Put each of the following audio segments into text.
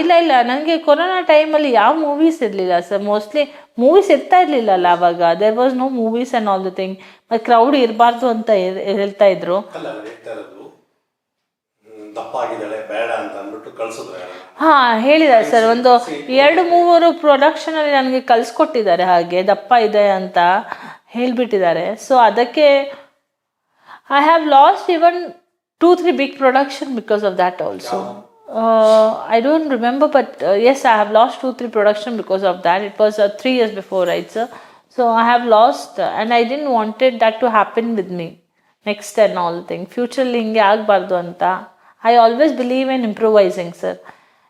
ಇಲ್ಲ ಇಲ್ಲ. ನನಗೆ ಕೊರೋನಾ ಟೈಮಲ್ಲಿ ಯಾವ ಮೂವೀಸ್ ಇರಲಿಲ್ಲ ಸರ್. ಮೋಸ್ಟ್ಲಿ ಮೂವೀಸ್ ಇರ್ತಾ ಇರಲಿಲ್ಲಲ್ಲ ಅವಾಗ. There was no movies and all the thing ಮತ್ತು ಕ್ರೌಡ್ ಇರಬಾರ್ದು ಅಂತ ಹೇಳ್ತಾ ಇದ್ರು. ಹಾ ಹೇಳಿದ್ದಾರೆ ಸರ್. ಒಂದು ಎರಡು ಮೂವರು ಪ್ರೊಡಕ್ಷನ್ ಅಲ್ಲಿ ನನಗೆ ಕಲ್ಸ್ಕೊಟ್ಟಿದ್ದಾರೆ ಹಾಗೆ. ದಪ್ಪ ಇದೆ ಅಂತ ಹೇಳ್ಬಿಟ್ಟಿದ್ದಾರೆ. ಸೊ ಅದಕ್ಕೆ I have lost even two three big production because of that also I don't remember but yes I have lost two three production because of that it was three years before right sir so I have lost and I didn't wanted that to happen with me next and all thing futurely ಹಿಂಗೆ ಆಗಬಾರ್ದು ಅಂತ. I always believe in improvising sir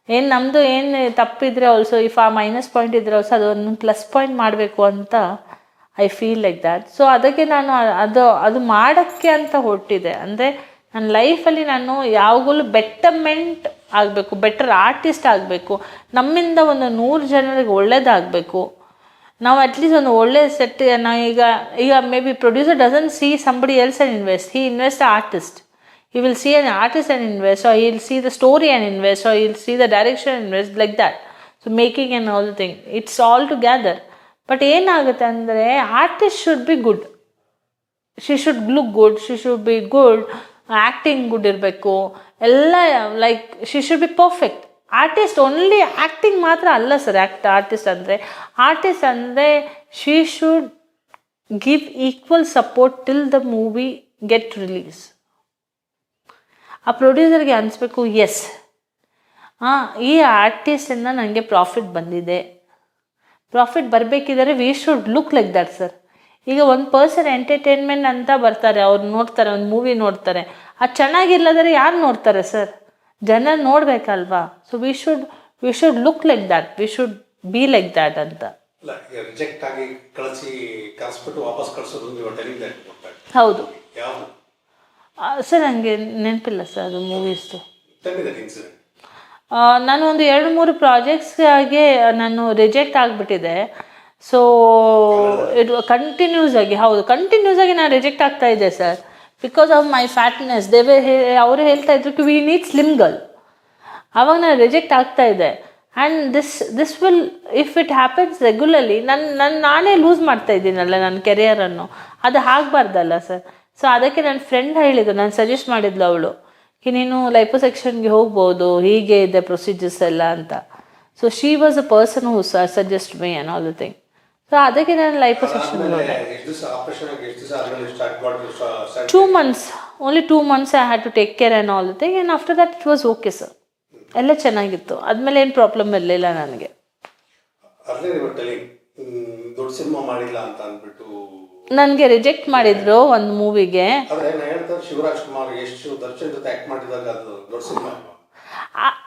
ಏನು ನಮ್ಮದು ಏನು ತಪ್ಪಿದ್ರೆ also if ಆ minus point ಇದ್ದರೆ also ಅದೊಂದು ಪ್ಲಸ್ ಪಾಯಿಂಟ್ ಮಾಡಬೇಕು ಅಂತ I feel like that so ಅದಕ್ಕೆ ನಾನು ಅದು ಅದು ಮಾಡೋಕ್ಕೆ ಅಂತ ಹೊರಟಿದೆ. ಅಂದರೆ ನನ್ನ ಲೈಫಲ್ಲಿ ನಾನು ಯಾವಾಗಲೂ ಬೆಟ್ಟರ್ಮೆಂಟ್ ಆಗಬೇಕು ಬೆಟರ್ ಆರ್ಟಿಸ್ಟ್ ಆಗಬೇಕು. ನಮ್ಮಿಂದ ಒಂದು ನೂರು ಜನರಿಗೆ ಒಳ್ಳೇದಾಗಬೇಕು. ನಾವು ಅಟ್ಲೀಸ್ಟ್ ಒಂದು ಒಳ್ಳೆ ಸೆಟ್ ನಾವು ಈಗ ಈಗ may be producer doesn't see somebody else and invest he invest artist he will see an artist and invest or will see the story and invest or will see the direction invest like like so making making ಆಲ್ the thing, it's all together. But ಏನಾಗುತ್ತೆ ಅಂದರೆ artist should be good she should look good she should be good acting good ಇರಬೇಕು. ಎಲ್ಲ like she should be perfect artist only acting ಮಾತ್ರ ಅಲ್ಲ sir act artist ಅಂದರೆ. Artist ಅಂದರೆ she should give equal support till the movie get release ಆ ಪ್ರೊಡ್ಯೂಸರ್ಗೆ ಅನಿಸ್ಬೇಕು S ಹಾಂ ಈ ಆರ್ಟಿಸ್ಟಿಂದ ನನಗೆ ಪ್ರಾಫಿಟ್ ಬಂದಿದೆ. Profit ಬರಬೇಕಿದ್ದರೆ we should look like that sir ಈಗ ಒಂದು ಪರ್ಸನ್ ಎಂಟರ್ಟೈನ್ಮೆಂಟ್ ಅಂತ ಬರ್ತಾರೆ ಅವ್ರು ನೋಡ್ತಾರೆ ಒಂದು ಮೂವಿ ನೋಡ್ತಾರೆ. ಅದು ಚೆನ್ನಾಗಿಲ್ಲದ್ರೆ ಯಾರು ನೋಡ್ತಾರೆ ಸರ್ ಜನ ನೋಡಬೇಕಲ್ವಾ? So we should we should look like that we should be like that ಅಂತ. ರಿಜೆಕ್ಟ್ ಆಗಿ ಕಳಿಸಿ ವಾಪಸ್ ಕಳಿಸೋದು ದಟ್ ಹೌದು. ಸರ್ ನನಗೆ ನೆನಪಿಲ್ಲ ಸರ್ ಅದು ಮೂವೀಸ್ದು ದಟ್ ನಾನು ಒಂದು ಎರಡು ಮೂರು ಪ್ರಾಜೆಕ್ಟ್ಸ್ಗೆ ನಾನು ರಿಜೆಕ್ಟ್ ಆಗಿಬಿಟ್ಟಿದೆ. ಸೊ ಇದು ಕಂಟಿನ್ಯೂಸ್ ಆಗಿ, ಹೌದು ಕಂಟಿನ್ಯೂಸ್ ಆಗಿ ನಾನು ರಿಜೆಕ್ಟ್ ಆಗ್ತಾ ಇದ್ದೆ sir because of my fatness ದೇವೇ ಅವರು ಹೇಳ್ತಾ ಇದ್ರು ವಿ ನೀಡ್ ಸ್ಲಿಮ್ ಗರ್ಲ್ ಆವಾಗ ನಾನು ರಿಜೆಕ್ಟ್ ಆಗ್ತಾ ಇದ್ದೆ. And this this will if it happens regularly ನನ್ನ ನನ್ನ ನಾನೇ ಲೂಸ್ ಮಾಡ್ತಾ ಇದ್ದೀನಲ್ಲ ನನ್ನ ಕೆರಿಯರನ್ನು ಅದು ಆಗಬಾರ್ದಲ್ಲ ಸರ್ ಸೊ ಅದಕ್ಕೆ ನನ್ನ ಫ್ರೆಂಡ್ ಹೇಳಿದ್ದು ನಾನು ಸಜೆಸ್ಟ್ ಮಾಡಿದ್ಲು ಅವಳು ಕಿ ನೀನು ಲೈಪೋಸೆಕ್ಷನ್ಗೆ ಹೋಗ್ಬೋದು, ಹೀಗೆ ಇದೆ ಪ್ರೊಸೀಜರ್ಸ್ ಎಲ್ಲ ಅಂತ. So she was a person who suggest me and all the thing so ಅದಕ್ಕೆ ನಾನು ಲೈಫ್ ಹೋದೆ two months only two months I had to take care and all the thing and after that it was okay sir ಎಲ್ಲ ಚೆನ್ನಾಗಿತ್ತು. ಆದಮೇಲೆ ಏನು problem ಇರಲಿಲ್ಲ ನನಗೆ. ಮಾಡಿಲ್ಲ ಅಂತ ಅಂದ್ಬಿಟ್ಟು ನನಗೆ ರಿಜೆಕ್ಟ್ ಮಾಡಿದ್ರು ಒಂದು ಮೂವಿಗೆ ಶಿವರಾಜ್ ಕುಮಾರ್ ಎಷ್ಟು ದರ್ಶನ್ ಜೊತೆ ಆಕ್ಟ್ ಮಾಡಿದಾಗ ಅದು ದೊಡ್ಡ ಸಿನಿಮಾ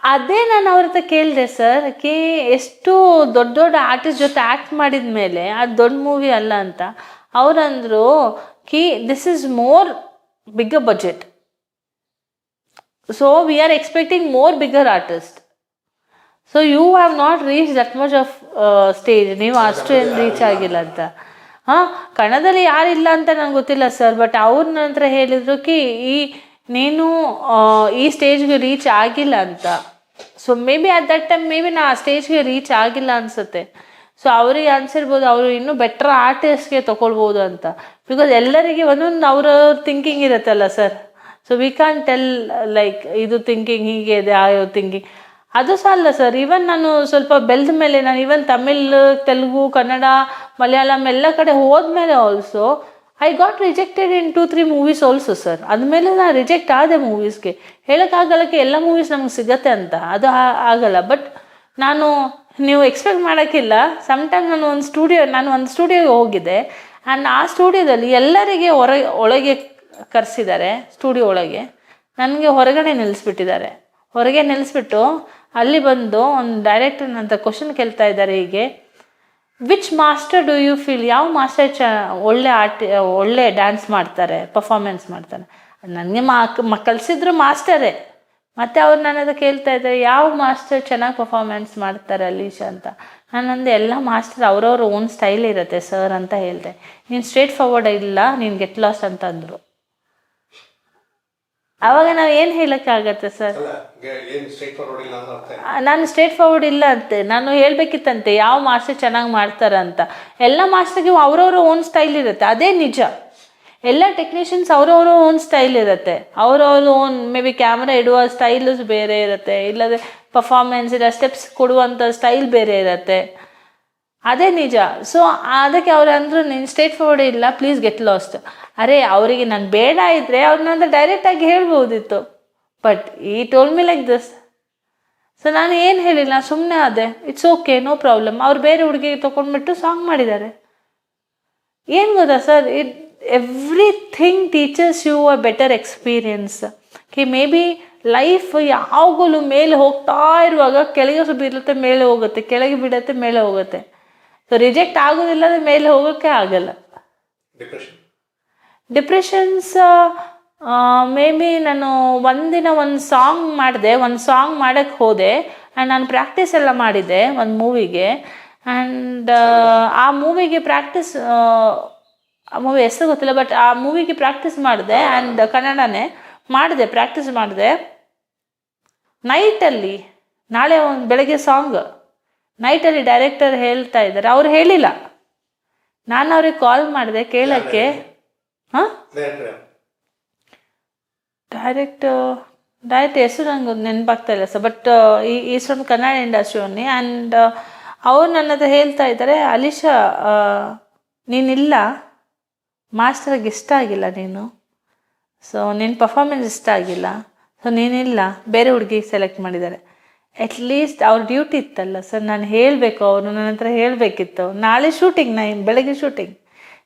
ಅದೇ ನಾನು ಅವ್ರ ಹತ್ರ ಕೇಳಿದೆ ಸರ್ ಕಿ ಎಷ್ಟು ದೊಡ್ಡ ದೊಡ್ಡ ಆರ್ಟಿಸ್ಟ್ ಜೊತೆ ಆ್ಯಕ್ಟ್ ಮಾಡಿದ ಮೇಲೆ ಅದು ದೊಡ್ಡ ಮೂವಿ ಅಲ್ಲ ಅಂತ ಅವರಂದರು ಕಿ this is more bigger budget so we are expecting more bigger artist so you have not reach that much of stage ನೀವು ಅಷ್ಟು ಏನು ರೀಚ್ ಆಗಿಲ್ಲ ಅಂತ. ಹಾಂ? ಕಣದಲ್ಲಿ ಯಾರಿಲ್ಲ ಅಂತ ನಂಗೆ ಗೊತ್ತಿಲ್ಲ ಸರ್ ಬಟ್ ಅವ್ರ ನಂತರ ಹೇಳಿದ್ರು ಕಿ ಈ ನೀನು ಈ ಸ್ಟೇಜ್ಗೆ ರೀಚ್ ಆಗಿಲ್ಲ ಅಂತ. So may be at that time may be ನಾ ಆ ಸ್ಟೇಜ್ಗೆ ರೀಚ್ ಆಗಿಲ್ಲ ಅನ್ಸುತ್ತೆ. ಸೊ ಅವ್ರಿಗೆ ಅನ್ಸಿರ್ಬೋದು, ಅವರು ಇನ್ನೂ ಬೆಟ್ರ್ ಆರ್ಟಿಸ್ಟ್ಗೆ ತಗೊಳ್ಬೋದು ಅಂತ. ಬಿಕಾಸ್ ಎಲ್ಲರಿಗೆ ಒಂದೊಂದು ಅವರ ಥಿಂಕಿಂಗ್ ಇರುತ್ತಲ್ಲ sir so we can tell like ಇದು ಥಿಂಕಿಂಗ್ ಹೀಗೆ ಇದೆ, ಆ ಥಿಂಕಿಂಗ್ ಅದು ಸಹ ಅಲ್ಲ ಸರ್ ಈವನ್ ನಾನು ಸ್ವಲ್ಪ ಬೆಳೆದ ಮೇಲೆ, ನಾನು ಈವನ್ ತಮಿಳ್ ತೆಲುಗು ಕನ್ನಡ ಮಲಯಾಳಂ ಎಲ್ಲ ಕಡೆ ಹೋದ್ಮೇಲೆ also I got rejected in two three movies also sir ಅದಮೇಲೆ ನಾನು ರಿಜೆಕ್ಟ್ ಆದೆ ಮೂವೀಸ್ಗೆ ಹೇಳೋಕ್ಕಾಗಲ್ಲಕ್ಕೆ ಎಲ್ಲ ಮೂವೀಸ್ ನಮ್ಗೆ ಸಿಗತ್ತೆ ಅಂತ. ಅದು ಆಗಲ್ಲ. ಬಟ್ ನಾನು, ನೀವು ಎಕ್ಸ್ಪೆಕ್ಟ್ ಮಾಡೋಕ್ಕಿಲ್ಲ. ಸಮ್ಟೈಮ್ ನಾನು ಒಂದು ಸ್ಟುಡಿಯೋ ನಾನು ಒಂದು ಸ್ಟುಡಿಯೋಗೆ ಹೋಗಿದ್ದೆ. ಆ್ಯಂಡ್ ಆ ಸ್ಟುಡಿಯೋದಲ್ಲಿ ಎಲ್ಲರಿಗೆ ಹೊರ ಒಳಗೆ ಕರೆಸಿದ್ದಾರೆ ಸ್ಟುಡಿಯೋ ಒಳಗೆ. ನನಗೆ ಹೊರಗಡೆ ನಿಲ್ಲಿಸ್ಬಿಟ್ಟಿದ್ದಾರೆ ಹೊರಗೆ ನಿಲ್ಲಿಸ್ಬಿಟ್ಟು ಅಲ್ಲಿ ಬಂದು ಒಂದು ಡೈರೆಕ್ಟರ್ ಅಂತ ಕ್ವಶನ್ ಕೇಳ್ತಾ ಇದ್ದಾರೆ ಹೀಗೆ. Which master do you feel ಯಾವ ಮಾಸ್ಟರ್ ಚ, ಒಳ್ಳೆ ಆರ್ಟ್, ಒಳ್ಳೆ ಡ್ಯಾನ್ಸ್ ಮಾಡ್ತಾರೆ ಪರ್ಫಾರ್ಮೆನ್ಸ್ ಮಾಡ್ತಾರೆ? ನನಗೆ ಮಾ ಕಲಿಸಿದ್ರು ಮಾಸ್ಟರೇ ಮತ್ತು ಅವ್ರು ನಾನು ಅದು ಕೇಳ್ತಾ ಇದ್ದಾರೆ, ಯಾವ ಮಾಸ್ಟರ್ ಚೆನ್ನಾಗಿ ಪರ್ಫಾರ್ಮೆನ್ಸ್ ಮಾಡ್ತಾರೆ ಅಲೀಶ ಅಂತ. ನಾನಂದು ಎಲ್ಲ ಮಾಸ್ಟರ್ ಅವ್ರವ್ರ ಓನ್ ಸ್ಟೈಲ್ ಇರುತ್ತೆ ಸರ್ ಅಂತ ಹೇಳಿದೆ. ನೀನು ಸ್ಟ್ರೇಟ್ ಫಾರ್ವರ್ಡ್ ಇಲ್ಲ, ನೀನು ಗೆಟ್ ಲಾಸ್ ಅಂತ ಅಂದರು ಆವಾಗ ನಾವು ಏನು ಹೇಳೋಕ್ಕಾಗತ್ತೆ ಸರ್ ನಾನು ಸ್ಟ್ರೇಟ್ ಫಾರ್ವರ್ಡ್ ಇಲ್ಲ ಅಂತೆ ನಾನು ಹೇಳ್ಬೇಕಿತ್ತಂತೆ ಯಾವ ಮಾಸ್ಟರ್ ಚೆನ್ನಾಗಿ ಮಾಡ್ತಾರ ಅಂತ. ಎಲ್ಲ ಮಾಸ್ಟರ್ಗೆ ಅವ್ರವ್ರ ಓನ್ ಸ್ಟೈಲ್ ಇರುತ್ತೆ ಅದೇ ನಿಜ. ಎಲ್ಲ ಟೆಕ್ನಿಷಿಯನ್ಸ್ ಅವ್ರವ್ರ ಓನ್ ಸ್ಟೈಲ್ ಇರುತ್ತೆ. ಅವ್ರವ್ರ ಓನ್ ಮೇ ಬಿ ಕ್ಯಾಮ್ರಾ ಇಡುವ ಸ್ಟೈಲ್ಸ್ ಬೇರೆ ಇರುತ್ತೆ ಇಲ್ಲದೆ ಪರ್ಫಾರ್ಮೆನ್ಸ್ ಇಲ್ಲ ಸ್ಟೆಪ್ಸ್ ಕೊಡುವಂಥ ಸ್ಟೈಲ್ ಬೇರೆ ಇರುತ್ತೆ. ಅದೇ ನಿಜ. ಸೊ ಅದಕ್ಕೆ ಅವ್ರು ಅಂದರು, ನೀನು ಸ್ಟೇಟ್ ಫಾರ್ವರ್ಡ್ ಇಲ್ಲ ಪ್ಲೀಸ್ ಗೆಟ್ ಲಾಸ್ಟ್ ಅರೆ, ಅವರಿಗೆ ನಾನು ಬೇಡ ಇದ್ದರೆ ಅವ್ರನ್ನ ಡೈರೆಕ್ಟಾಗಿ ಹೇಳ್ಬೋದಿತ್ತು. ಬಟ್ ಈ told me like this so ನಾನು ಏನು ಹೇಳಿಲ್ಲ ಸುಮ್ಮನೆ ಅದೇ ಇಟ್ಸ್ ಓಕೆ ನೋ ಪ್ರಾಬ್ಲಮ್ ಅವ್ರು ಬೇರೆ ಹುಡುಗಿಗೆ ತೊಗೊಂಡ್ಬಿಟ್ಟು ಸಾಂಗ್ ಮಾಡಿದ್ದಾರೆ. ಏನು ಗೊತ್ತಾ sir? It everything teachers you a better experience Ki may be life ಯಾವಾಗಲೂ ಮೇಲೆ ಹೋಗ್ತಾ ಇರುವಾಗ ಕೆಳಗೆ ಬೀಳುತ್ತೆ ಮೇಲೆ ಹೋಗುತ್ತೆ, ಕೆಳಗೆ ಬಿಡುತ್ತೆ, ಮೇಲೆ ಹೋಗುತ್ತೆ. ಸೊ ರಿಜೆಕ್ಟ್ ಆಗೋದಿಲ್ಲ ಮೇಲೆ ಹೋಗೋಕ್ಕೆ ಆಗಲ್ಲ. ಡಿಪ್ರೆಷನ್ ಡಿಪ್ರೆಷನ್ಸ್ ಮೇ ಬಿ ನಾನು ಒಂದಿನ ಒಂದು ಸಾಂಗ್ ಮಾಡಿದೆ ಒಂದು ಸಾಂಗ್ ಮಾಡೋಕ್ಕೆ ಹೋದೆ ಆ್ಯಂಡ್ ನಾನು ಪ್ರಾಕ್ಟೀಸ್ ಎಲ್ಲ ಮಾಡಿದ್ದೆ ಒಂದು ಮೂವಿಗೆ ಆ್ಯಂಡ್ ಆ ಮೂವಿಗೆ ಪ್ರಾಕ್ಟೀಸ್ ಆ ಮೂವಿ ಹೆಸರು ಗೊತ್ತಿಲ್ಲ ಬಟ್ ಆ ಮೂವಿಗೆ ಪ್ರಾಕ್ಟೀಸ್ ಮಾಡಿದೆ ಆ್ಯಂಡ್ ಕನ್ನಡನೇ ಮಾಡಿದೆ ಪ್ರಾಕ್ಟೀಸ್ ಮಾಡಿದೆ. ನೈಟಲ್ಲಿ ನಾಳೆ ಒಂದು ಬೆಳಗ್ಗೆ ಸಾಂಗ್ ನೈಟಲ್ಲಿ ಡೈರೆಕ್ಟರ್ ಹೇಳ್ತಾ ಇದ್ದಾರೆ. ಅವ್ರು ಹೇಳಿಲ್ಲ. ನಾನು ಅವ್ರಿಗೆ ಕಾಲ್ ಮಾಡಿದೆ ಕೇಳೋಕ್ಕೆ. ಹಾಂ? ಡೈರೆಕ್ಟ್ ಡೈರೆಕ್ಟ್ ಹೆಸರು ನಂಗೆ ನೆನಪಾಗ್ತಾ ಇಲ್ಲ sir but he is from Kannada industry only and ಅವ್ರು ನನ್ನ ಹತ್ರ ಹೇಳ್ತಾ ಇದ್ದಾರೆ ಅಲಿಶಾ ನೀನಿಲ್ಲ. ಮಾಸ್ಟರ್ಗೆ ಇಷ್ಟ ಆಗಿಲ್ಲ ನೀನು. ಸೊ ನಿನ್ನ ಪರ್ಫಾರ್ಮೆನ್ಸ್ ಇಷ್ಟ ಆಗಿಲ್ಲ. ಸೊ ನೀನಿಲ್ಲ. ಬೇರೆ ಹುಡುಗಿ ಸೆಲೆಕ್ಟ್ ಮಾಡಿದ್ದಾರೆ. ಅಟ್ಲೀಸ್ಟ್ ಅವ್ರ ಡ್ಯೂಟಿ ಇತ್ತಲ್ಲ ಸರ್ ನಾನು ಹೇಳಬೇಕು, ಅವರು ನನ್ನ ಹತ್ರ ಹೇಳಬೇಕಿತ್ತು. ನಾಳೆ ಶೂಟಿಂಗ್ ನೈ, ಬೆಳಗ್ಗೆ ಶೂಟಿಂಗ್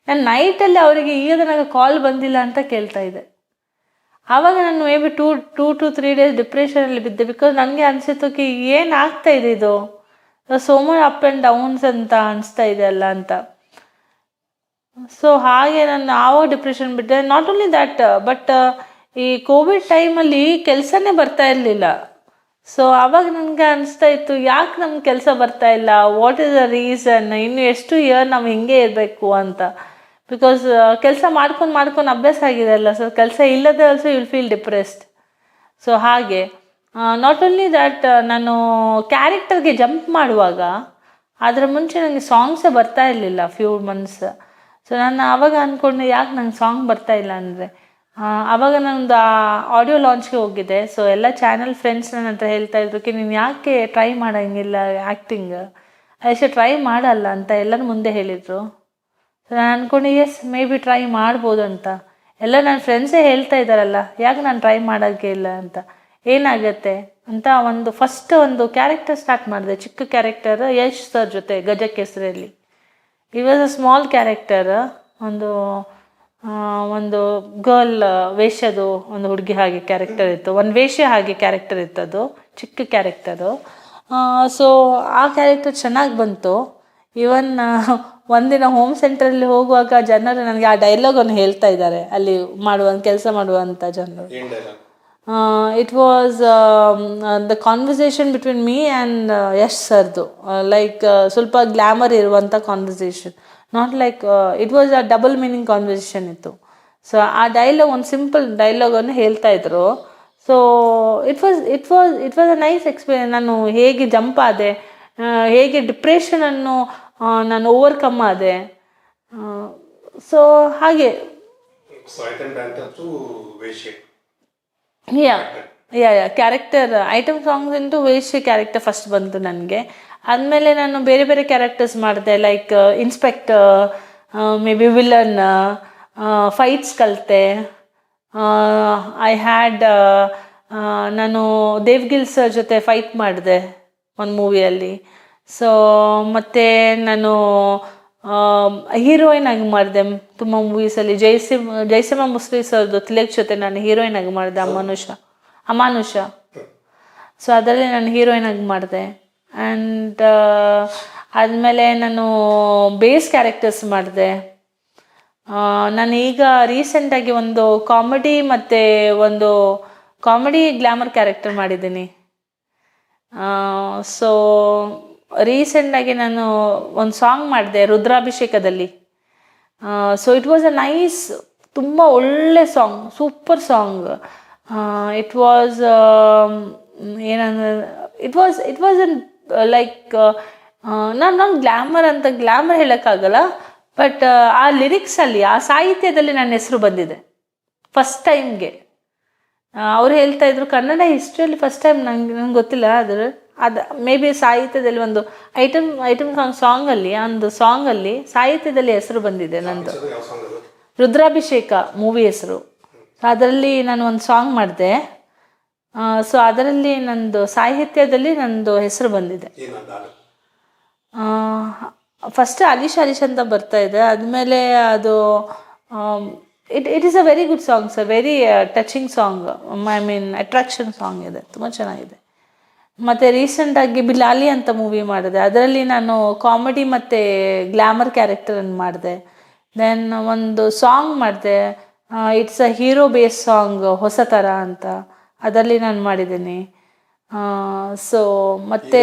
ನಾನು ನೈಟಲ್ಲಿ ಅವರಿಗೆ ಈಗ ನನಗೆ ಕಾಲ್ ಬಂದಿಲ್ಲ ಅಂತ ಕೇಳ್ತಾ ಇದ್ದೆ. ಆವಾಗ ನಾನು may be two two to three days ಡಿಪ್ರೆಷನಲ್ಲಿ ಬಿದ್ದೆ ಬಿಕಾಸ್ ನನಗೆ ಅನಿಸಿತ್ತು ಕಿ ಏನು ಆಗ್ತಾ ಇದೆ ಇದು? So much up and downs ಅಂತ ಅನಿಸ್ತಾ ಇದೆ ಅಲ್ಲ ಅಂತ. ಸೊ ಹಾಗೆ ನಾನು ಆವಾಗ ಡಿಪ್ರೆಷನ್ ಬಿಟ್ಟೆ ನಾಟ್ ಓನ್ಲಿ ದ್ಯಾಟ್ ಬಟ್ ಈ ಕೋವಿಡ್ ಟೈಮಲ್ಲಿ ಕೆಲಸನೇ ಬರ್ತಾ ಇರಲಿಲ್ಲ. ಸೊ ಆವಾಗ ನನಗೆ ಅನಿಸ್ತಾ ಇತ್ತು, ಯಾಕೆ ನಮ್ಗೆ ಕೆಲಸ ಬರ್ತಾ ಇಲ್ಲ? ವಾಟ್ ಇಸ್ ಅ ರೀಸನ್ ಇನ್ನು ಎಷ್ಟು ಇಯರ್ ನಾವು ಹಿಂಗೆ ಇರಬೇಕು ಅಂತ. ಬಿಕಾಸ್ ಕೆಲಸ ಮಾಡ್ಕೊಂಡು ಮಾಡ್ಕೊಂಡು ಅಭ್ಯಾಸ ಆಗಿದೆ ಅಲ್ಲ ಸೊ ಕೆಲಸ ಇಲ್ಲದೆ also will feel depressed so ಹಾಗೆ ನಾಟ್ ಓನ್ಲಿ ದ್ಯಾಟ್ ನಾನು ಕ್ಯಾರೆಕ್ಟರ್ಗೆ ಜಂಪ್ ಮಾಡುವಾಗ, ಅದರ ಮುಂಚೆ ನನಗೆ ಸಾಂಗ್ಸೇ ಬರ್ತಾ ಇರಲಿಲ್ಲ ಫ್ಯೂ ಮಂತ್ಸ್ ಸೊ ನಾನು ಆವಾಗ ಅಂದ್ಕೊಂಡೆ ಯಾಕೆ ನಂಗೆ ಸಾಂಗ್ ಬರ್ತಾ ಇಲ್ಲ ಅಂದರೆ? ಆವಾಗ ನಾನೊಂದು ಆಡಿಯೋ ಲಾಂಚ್ಗೆ ಹೋಗಿದ್ದೆ ಸೊ ಎಲ್ಲ ಚಾನಲ್ ಫ್ರೆಂಡ್ಸ್ ನನ್ನ ಹತ್ರ ಹೇಳ್ತಾ ಇದ್ರು ಕಿ ನೀನು ಯಾಕೆ ಟ್ರೈ ಮಾಡೋಂಗಿಲ್ಲ ಆ್ಯಕ್ಟಿಂಗ್ ಅಷ್ಟು ಟ್ರೈ ಮಾಡಲ್ಲ ಅಂತ ಎಲ್ಲರ ಮುಂದೆ ಹೇಳಿದರು. ಸೊ ನಾನು ಅಂದ್ಕೊಂಡು ಎಸ್ ಮೇ ಬಿ ಟ್ರೈ ಮಾಡ್ಬೋದು ಅಂತ. ಎಲ್ಲ ನನ್ನ ಫ್ರೆಂಡ್ಸೇ ಹೇಳ್ತಾ ಇದ್ದಾರಲ್ಲ, ಯಾಕೆ ನಾನು ಟ್ರೈ ಮಾಡೋಕ್ಕೆ ಇಲ್ಲ ಅಂತ. ಏನಾಗತ್ತೆ ಅಂತ ಒಂದು ಫಸ್ಟ್ ಒಂದು ಕ್ಯಾರೆಕ್ಟರ್ ಸ್ಟಾರ್ಟ್ ಮಾಡಿದೆ. ಚಿಕ್ಕ ಕ್ಯಾರೆಕ್ಟರ್ ಯಶ್ ಸರ್ ಜೊತೆ ಗಜ ಕೇಸರಿಯಲ್ಲಿ ಈ ವಾಸ್ ಅ ಸ್ಮಾಲ್ ಕ್ಯಾರೆಕ್ಟರ್ ಒಂದು ಒಂದು ಗರ್ಲ್ ವೇಷದು ಒಂದು ಹುಡುಗಿ ಹಾಗೆ ಕ್ಯಾರೆಕ್ಟರ್ ಇತ್ತು. ಒಂದು ವೇಷ ಹಾಗೆ ಕ್ಯಾರೆಕ್ಟರ್ ಇತ್ತು ಅದು. ಚಿಕ್ಕ ಕ್ಯಾರೆಕ್ಟರು ಸೊ ಆ ಕ್ಯಾರೆಕ್ಟರ್ ಚೆನ್ನಾಗಿ ಬಂತು. ಇವನ್ ಒಂದಿನ ಹೋಮ್ ಸೆಂಟ್ರಲ್ಲಿ ಹೋಗುವಾಗ ಜನರು ನನಗೆ ಆ ಡೈಲಾಗ್ ಅನ್ನು ಹೇಳ್ತಾ ಇದ್ದಾರೆ. ಅಲ್ಲಿ ಮಾಡುವ ಕೆಲಸ ಮಾಡುವಂಥ ಜನರು. It was the conversation between me and Yash ಸರ್ದು. ಲೈಕ್ ಸ್ವಲ್ಪ ಗ್ಲ್ಯಾಮರ್ ಇರುವಂಥ conversation not like it was a double meaning conversation ಇತ್ತು. ಸೊ ಆ ಡೈಲಾಗ್ ಒಂದು ಸಿಂಪಲ್ ಡೈಲಾಗನ್ನು ಹೇಳ್ತಾ ಇದ್ರು. So it was it was it was a nice experience ನಾನು ಹೇಗೆ ಜಂಪ್ ಆದೆ ಹೇಗೆ ಡಿಪ್ರೆಷನನ್ನು ನಾನು ಓವರ್ಕಮ್ ಆದೆ. ಸೊ ಹಾಗೆ. Yeah yeah yeah character item songs into ವೇಷ್ಯ character first ಬಂತು ನನಗೆ. ಆದಮೇಲೆ ನಾನು ಬೇರೆ ಬೇರೆ ಕ್ಯಾರೆಕ್ಟರ್ಸ್ ಮಾಡಿದೆ like inspector may be villain fights ಕಲಿತೆ. ಐ ಹ್ಯಾಡ್ ನಾನು ದೇವ್ಗಿಲ್ಸ್ ಜೊತೆ ಫೈಟ್ ಮಾಡಿದೆ ಒಂದು ಮೂವಿಯಲ್ಲಿ ಸೊ ಮತ್ತು ನಾನು ಹೀರೋಯಿನ್ ಆಗಿ ಮಾಡಿದೆ ತುಂಬ ಮೂವೀಸಲ್ಲಿ ಜೈಸಿಮ್ ಜಯಸಿಂಹ ಮುಸ್ಲಿ ಸರ್ದು ತಿಲಕ್ ಜೊತೆ ನಾನು ಹೀರೋಯಿನ್ ಆಗಿ ಮಾಡಿದೆ, ಅಮಾನುಷ ಅಮಾನುಷ. ಸೊ ಅದರಲ್ಲಿ ನಾನು ಹೀರೋಯಿನ್ ಆಗಿ ಮಾಡಿದೆ. ಆ್ಯಂಡ್ ಆದಮೇಲೆ ನಾನು ಬೇಸ್ ಕ್ಯಾರೆಕ್ಟರ್ಸ್ ಮಾಡಿದೆ. ನಾನು ಈಗ ರೀಸೆಂಟಾಗಿ ಒಂದು ಕಾಮಿಡಿ ಮತ್ತು ಒಂದು ಕಾಮಿಡಿ ಗ್ಲ್ಯಾಮರ್ ಕ್ಯಾರೆಕ್ಟರ್ ಮಾಡಿದ್ದೀನಿ. ಸೊ ರೀಸೆಂಟಾಗಿ ನಾನು ಒಂದು ಸಾಂಗ್ ಮಾಡಿದೆ ರುದ್ರಾಭಿಷೇಕದಲ್ಲಿ. So it was a nice ತುಂಬ ಒಳ್ಳೆ song super song it was ಏನಂದ್ರೆ it was it was an like ನಾನು ನಾನು ಗ್ಲ್ಯಾಮರ್ ಅಂತ ಗ್ಲ್ಯಾಮರ್ ಹೇಳೋಕ್ಕಾಗಲ್ಲ ಬಟ್ ಆ ಲಿರಿಕ್ಸಲ್ಲಿ ಆ ಸಾಹಿತ್ಯದಲ್ಲಿ ನನ್ನ ಹೆಸರು ಬಂದಿದೆ. ಫಸ್ಟ್ ಟೈಮ್ಗೆ ಅವ್ರು ಹೇಳ್ತಾ ಇದ್ರು ಕನ್ನಡ ಹಿಸ್ಟ್ರಿಯಲ್ಲಿ ಫಸ್ಟ್ ಟೈಮ್ ನಂಗೆ ನಂಗೆ ಗೊತ್ತಿಲ್ಲ ಆದರೆ ಅದು ಮೇ ಬಿ ಸಾಹಿತ್ಯದಲ್ಲಿ ಒಂದು ಐಟಮ್ ಐಟಮ್ ಸಾಂಗ್ ಸಾಂಗಲ್ಲಿ ಒಂದು ಸಾಂಗಲ್ಲಿ ಸಾಹಿತ್ಯದಲ್ಲಿ ಹೆಸರು ಬಂದಿದೆ ನಂದು. ರುದ್ರಾಭಿಷೇಕ ಮೂವಿ ಹೆಸರು. ಅದರಲ್ಲಿ ನಾನು ಒಂದು ಸಾಂಗ್ ಮಾಡಿದೆ. ಸೊ ಅದರಲ್ಲಿ ನಂದು ಸಾಹಿತ್ಯದಲ್ಲಿ ನಂದು ಹೆಸರು ಬಂದಿದೆ. ಫಸ್ಟ್ ಅಲಿಶ್ ಅಲಿಶ್ ಅಂತ ಬರ್ತಾ ಇದೆ. ಆದಮೇಲೆ ಅದು it it is a very good song sir very touching song I mean attraction song ಇದೆ. ತುಂಬ ಚೆನ್ನಾಗಿದೆ. ಮತ್ತು ರೀಸೆಂಟಾಗಿ ಬಿಲಾಲಿ ಅಂತ ಮೂವಿ ಮಾಡಿದೆ. ಅದರಲ್ಲಿ ನಾನು ಕಾಮಿಡಿ ಮತ್ತು ಗ್ಲ್ಯಾಮರ್ ಕ್ಯಾರೆಕ್ಟರನ್ನು ಮಾಡಿದೆ. ದೆನ್ ಒಂದು ಸಾಂಗ್ ಮಾಡಿದೆ. It's a hero base song ಹೊಸ ಥರ ಅಂತ. ಅದರಲ್ಲಿ ನಾನು ಮಾಡಿದ್ದೀನಿ. ಸೊ ಮತ್ತು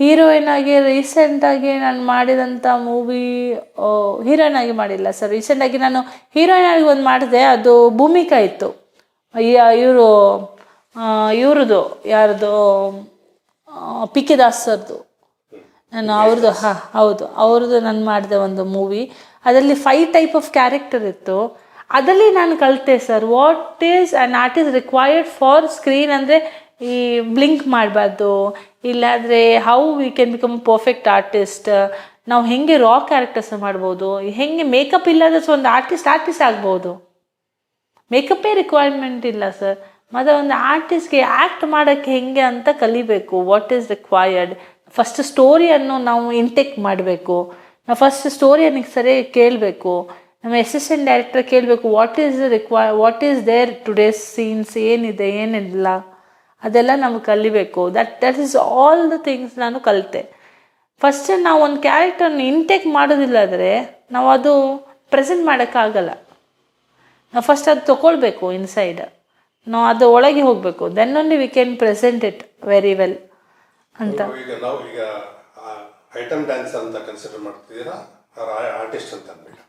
ಹೀರೋಯಿನ್ ಆಗಿ ರೀಸೆಂಟಾಗಿ ನಾನು ಮಾಡಿದಂಥ ಮೂವಿ ಹೀರೋಯಿನ್ ಆಗಿ ಮಾಡಿಲ್ಲ ಸರ್ ರೀಸೆಂಟಾಗಿ ನಾನು ಹೀರೋಯಿನ್ ಆಗಿ ಒಂದು ಮಾಡಿದೆ, ಅದು ಭೂಮಿಕಾ ಇತ್ತು. ಇವರು ಇವ್ರದ್ದು ಯಾರ್ದು ಪಿ ಕೆ ದಾಸ್ ಸರ್ದು. ನಾನು ಅವ್ರದ್ದು ಹಾಂ, ಹೌದು. ಅವ್ರದ್ದು ನಾನು ಮಾಡಿದೆ ಒಂದು ಮೂವಿ ಅದರಲ್ಲಿ ಫೈವ್ ಟೈಪ್ ಆಫ್ ಕ್ಯಾರೆಕ್ಟರ್ ಇತ್ತು. ಅದರಲ್ಲಿ ನಾನು ಕಲಿತೆ sir what is an artist required for screen ಅಂದರೆ ಈ ಬ್ಲಿಂಕ್ ಮಾಡಬಾರ್ದು. ಇಲ್ಲಾಂದರೆ how we can become perfect artist ನಾವು ಹೆಂಗೆ ರಾ ಕ್ಯಾರೆಕ್ಟರ್ಸ್ ಮಾಡ್ಬೋದು. ಹೆಂಗೆ ಮೇಕಪ್ ಸೊ ಒಂದು ಆರ್ಟಿಸ್ಟ್ ಆರ್ಟಿಸ್ಟ್ ಆಗ್ಬೋದು. ಮೇಕಪ್ಪೇ ರಿಕ್ವೈರ್ಮೆಂಟ್ ಇಲ್ಲ ಸರ್ ಮತ್ತು ಒಂದು ಆರ್ಟಿಸ್ಟ್ಗೆ ಆ್ಯಕ್ಟ್ ಮಾಡೋಕ್ಕೆ ಹೆಂಗೆ ಅಂತ ಕಲಿಬೇಕು. ವಾಟ್ ಈಸ್ ರಿಕ್ವೈರ್ಡ್ ಫಸ್ಟ್ ಸ್ಟೋರಿಯನ್ನು ನಾವು ಇಂಟೆಕ್ ಮಾಡಬೇಕು. ನಾವು ಫಸ್ಟ್ ಸ್ಟೋರಿಯನ್ನು ಸರಿ ಕೇಳಬೇಕು. ನಮ್ಮ ಅಸಿಸ್ಟೆಂಟ್ ಡೈರೆಕ್ಟರ್ ಕೇಳಬೇಕು what is require what is there today's scenes ಏನಿದೆ, ಏನಿಲ್ಲ, ಅದೆಲ್ಲ ನಮ್ಗೆ ಕಲಿಬೇಕು. That that is all the things ನಾನು ಕಲಿತೆ. ಫಸ್ಟ್ ನಾವು ಒಂದು ಕ್ಯಾರೆಕ್ಟರ್ನ ಇಂಟೇಕ್ ಮಾಡೋದಿಲ್ಲ ಆದರೆ ನಾವು ಅದು ಪ್ರೆಸೆಂಟ್ ಮಾಡೋಕ್ಕಾಗಲ್ಲ. ನಾವು ಫಸ್ಟ್ ಅದು ತೊಗೊಳ್ಬೇಕು ಇನ್ಸೈಡ್ ನಾವು ಅದು ಒಳಗೆ ಹೋಗಬೇಕು. Then only we can present it very well ಅಂತ. ಐಟಮ್ ಡ್ಯಾನ್ಸ್ ಅಂತ ಕನ್ಸಿಡರ್ ಮಾಡ್ತಿದ್ದೀರಾ? ಆರ್ಟಿಸ್ಟ್ ಅಂತ ಅಂದ್ಬಿಟ್ಟು?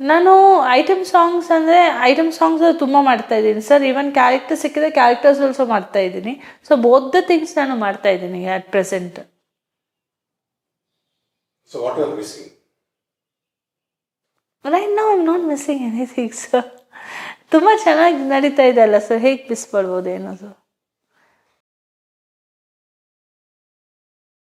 ನಾನು ಐಟಮ್ ಸಾಂಗ್ಸ್ ಅಂದರೆ ಐಟಮ್ ಸಾಂಗ್ಸ್ ತುಂಬ ಮಾಡ್ತಾ ಇದ್ದೀನಿ. ಸರ್ ಈವನ್ ಕ್ಯಾರೆಕ್ಟರ್ ಸಿಕ್ಕಿದ್ರೆ ಕ್ಯಾರೆಕ್ಟರ್ಸ್ ಆಲ್ಸೋ ಮಾಡ್ತಾ ಇದ್ದೀನಿ. ಸೊ ಬೋತ್ ದ ಥಿಂಗ್ಸ್ ನಾನು ಮಾಡ್ತಾ ಇದ್ದೀನಿ ಅಟ್ ಪ್ರೆಸೆಂಟ್ ರೈಟ್ ನಾವು I'm not missing anything sir ತುಂಬ ಚೆನ್ನಾಗಿ ನಡೀತಾ ಇದೆ ಅಲ್ಲ ಸರ್ ಹೇಗೆ ಮಿಸ್ ಮಾಡ್ಬೋದು ಏನೋ ಸರ್